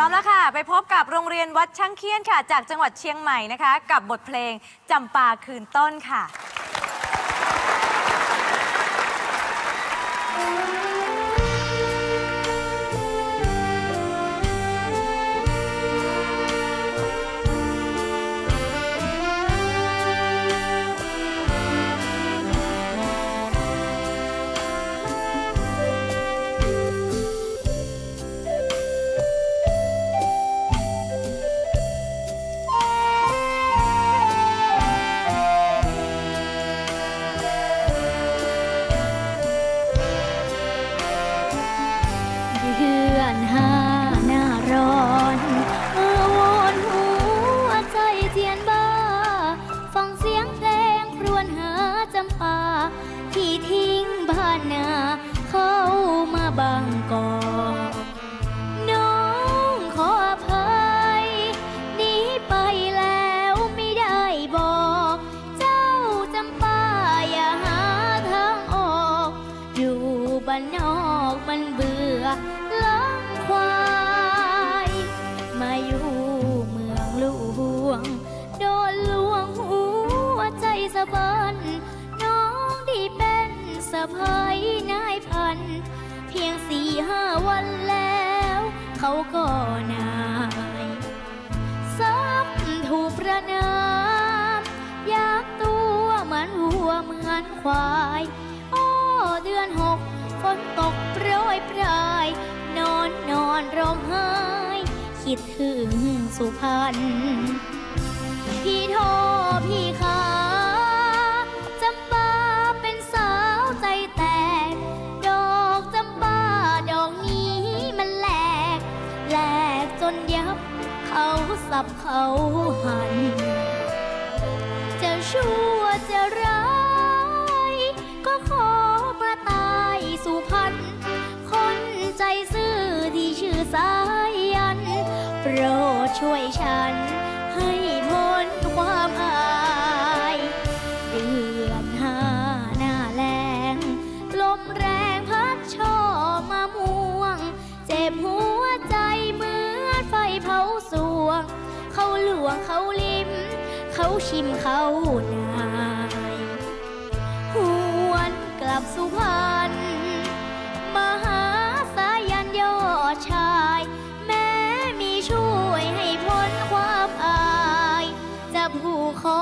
ร้อมแล้วค่ะ ไปพบกับโรงเรียนวัดช่างเคียนค่ะ จากจังหวัดเชียงใหม่นะคะ กับบทเพลงจำปาคืนต้นค่ะานนาเข้ามาบางกอกน้องขออภัยหนีไปแล้วไม่ได้บอก เจ้าจำปาอย่าหาทางออก อยู่บ้านนอกมันเบื่อล้างควายมาอยู่เมืองหลวง โดนลวงหัวใจสะบัน สะพ้ายนายพัน เพียงสี่ห้าวันแล้ว เขาก็นายซ้ำถูกประนามยากตัวเหมือนวัวเหมือนควาย โอ้เดือนหกฝนตกโปรยปลาย นอนนอนร้องไห้ คิดถึงสุพรรณพี่โทพี่ สับเขาหัน จะชั่วจะร้าย ก็ขอมาตายสุพรรณคนใจซื่อที่ชื่อสายัน โปรดช่วยฉันให้ เขาลิ้ม เขาชิมเขานายหวนกลับสุพรรณมหาสายันยอดชาย แม้มีช่วยให้พ้นความอาย จะผูกคอ